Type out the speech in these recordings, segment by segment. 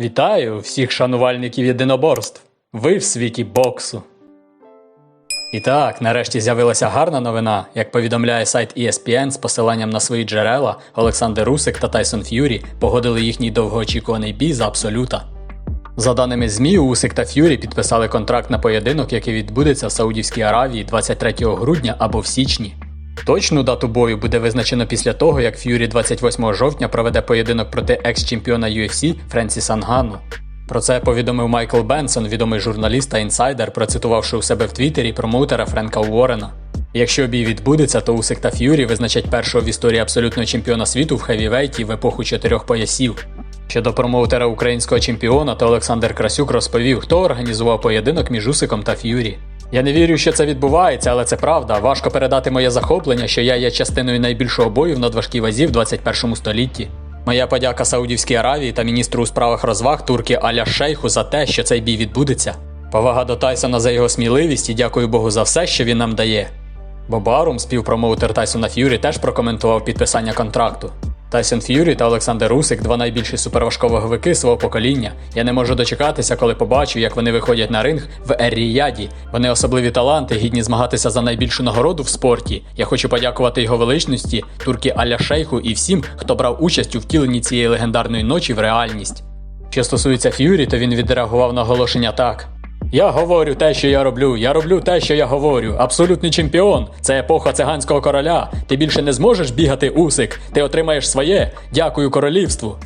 Вітаю всіх шанувальників єдиноборств. Ви в світі боксу. І так, нарешті з'явилася гарна новина. Як повідомляє сайт ESPN з посиланням на свої джерела, Олександр Русик та Тайсон Ф'юрі погодили їхній довгоочікуваний бій за абсолюта. За даними ЗМІ, Усик та Ф'юрі підписали контракт на поєдинок, який відбудеться в Саудівській Аравії 23 грудня або в січні. Точну дату бою буде визначено після того, як Ф'юрі 28 жовтня проведе поєдинок проти екс-чемпіона UFC Френсіса Нгану. Про це повідомив Майкл Бенсон, відомий журналіст та інсайдер, процитувавши у себе в Твіттері промоутера Френка Уоррена. Якщо бій відбудеться, то Усик та Ф'юрі визначать першого в історії абсолютного чемпіона світу в хевівейті в епоху чотирьох поясів. Щодо промоутера українського чемпіона, то Олександр Красюк розповів, хто організував поєдинок між Усиком та Ф'юрі. Я не вірю, що це відбувається, але це правда. Важко передати моє захоплення, що я є частиною найбільшого бою в надважкій вазі в 21 столітті. Моя подяка Саудівській Аравії та міністру у справах розваг турки Аля Шейху за те, що цей бій відбудеться. Повага до Тайсона за його сміливість і дякую Богу за все, що він нам дає. Боб Арум, співпромоутер Тайсона Ф'юрі, теж прокоментував підписання контракту. Тайсон Ф'юрі та Олександр Русик два найбільші суперважковаговики свого покоління. Я не можу дочекатися, коли побачу, як вони виходять на ринг в Ер-Ріяді. Вони особливі таланти, гідні змагатися за найбільшу нагороду в спорті. Я хочу подякувати його величності, турки Аля Шейху і всім, хто брав участь у втіленні цієї легендарної ночі в реальність. Що стосується Ф'юрі, то він відреагував на оголошення так. Я говорю те, що я роблю. Я роблю те, що я говорю. Абсолютний чемпіон. Це епоха циганського короля. Ти більше не зможеш бігати Усик. Ти отримаєш своє. Дякую королівству.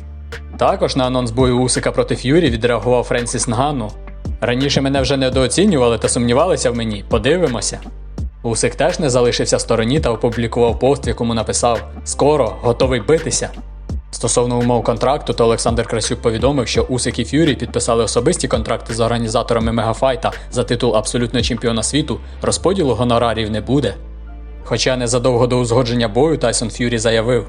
Також на анонс бою Усика проти Ф'юрі відреагував Френсіс Нгану. Раніше мене вже недооцінювали та сумнівалися в мені. Подивимося. Усик теж не залишився стороні та опублікував пост, в якому написав: Скоро готовий битися. Стосовно умов контракту, то Олександр Красюк повідомив, що Усик і Ф'юрі підписали особисті контракти з організаторами Мегафайта за титул абсолютного чемпіона світу, розподілу гонорарів не буде. Хоча незадовго до узгодження бою Тайсон Ф'юрі заявив: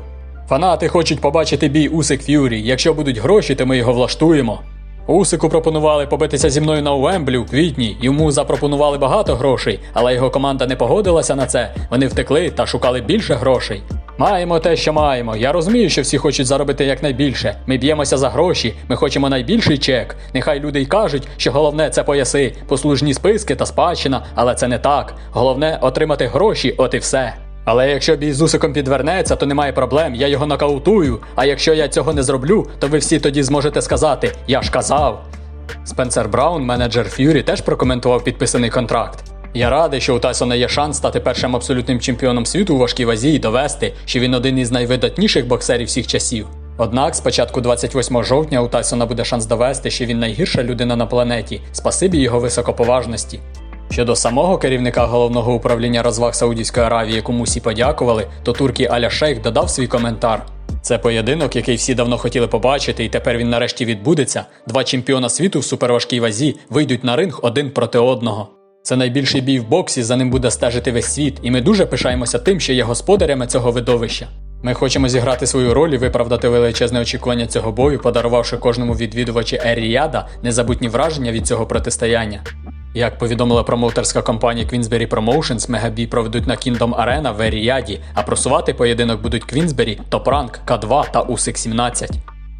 Фанати хочуть побачити бій Усик Ф'юрі. Якщо будуть гроші, то ми його влаштуємо. Усику пропонували побитися зі мною на Уемблі у квітні. Йому запропонували багато грошей, але його команда не погодилася на це. Вони втекли та шукали більше грошей. Маємо те, що маємо. Я розумію, що всі хочуть заробити якнайбільше. Ми б'ємося за гроші, ми хочемо найбільший чек. Нехай люди й кажуть, що головне це пояси, послужні списки та спадщина, але це не так. Головне отримати гроші, от і все. Але якщо бій з Усиком підвернеться, то немає проблем, я його нокаутую. А якщо я цього не зроблю, то ви всі тоді зможете сказати Я ж казав. Спенсер Браун, менеджер Ф'юрі, теж прокоментував підписаний контракт. Я радий, що у Тайсона є шанс стати першим абсолютним чемпіоном світу у важкій вазі і довести, що він один із найвидатніших боксерів всіх часів. Однак, спочатку 28 жовтня у Тайсона буде шанс довести, що він найгірша людина на планеті, спасибі його високоповажності. Щодо самого керівника головного управління розваг Саудівської Аравії, якому всі подякували, то турки Аля Шейх додав свій коментар. Це поєдинок, який всі давно хотіли побачити, і тепер він нарешті відбудеться. Два чемпіона світу в суперважкій вазі вийдуть на ринг один проти одного. Це найбільший бій в боксі, за ним буде стежити весь світ, і ми дуже пишаємося тим, що є господарями цього видовища. Ми хочемо зіграти свою роль і виправдати величезне очікування цього бою, подарувавши кожному відвідувачі Еріяда незабутні враження від цього протистояння. Як повідомила промоутерська компанія Queensberry Promotions, мегабій проведуть на Kingdom Arena в Еріяді, а просувати поєдинок будуть Top Rank, К2 та Усик 17.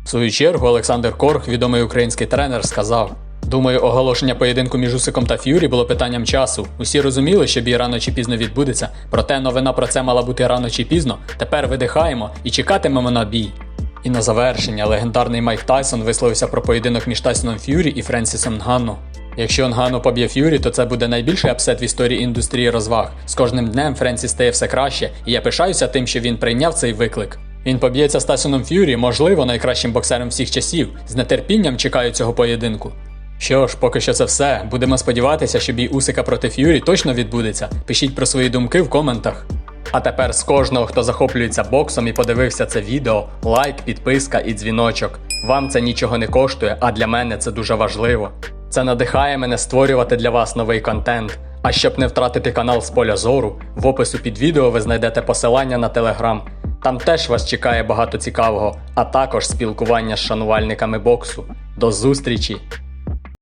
В свою чергу Олександр Корх, відомий український тренер, сказав: Думаю, оголошення поєдинку між Усиком та Ф'юрі було питанням часу. Усі розуміли, що бій рано чи пізно відбудеться, проте новина про це мала бути рано чи пізно. Тепер видихаємо і чекатимемо на бій. І на завершення легендарний Майк Тайсон висловився про поєдинок між Тайсоном Ф'юрі і Френсісом Нганну. Якщо Нгану поб'є Ф'юрі, то це буде найбільший апсет в історії індустрії розваг. З кожним днем Френсіс стає все краще, і я пишаюся тим, що він прийняв цей виклик. Він поб'ється з Тайсоном Ф'юрі, можливо, найкращим боксером всіх часів. З нетерпінням чекаю цього поєдинку. Що ж, поки що це все. Будемо сподіватися, що бій Усика проти Ф'юрі точно відбудеться. Пишіть про свої думки в коментах. А тепер з кожного, хто захоплюється боксом і подивився це відео, лайк, підписка і дзвіночок. Вам це нічого не коштує, а для мене це дуже важливо. Це надихає мене створювати для вас новий контент. А щоб не втратити канал з поля зору, в опису під відео ви знайдете посилання на телеграм. Там теж вас чекає багато цікавого, а також спілкування з шанувальниками боксу. До зустрічі!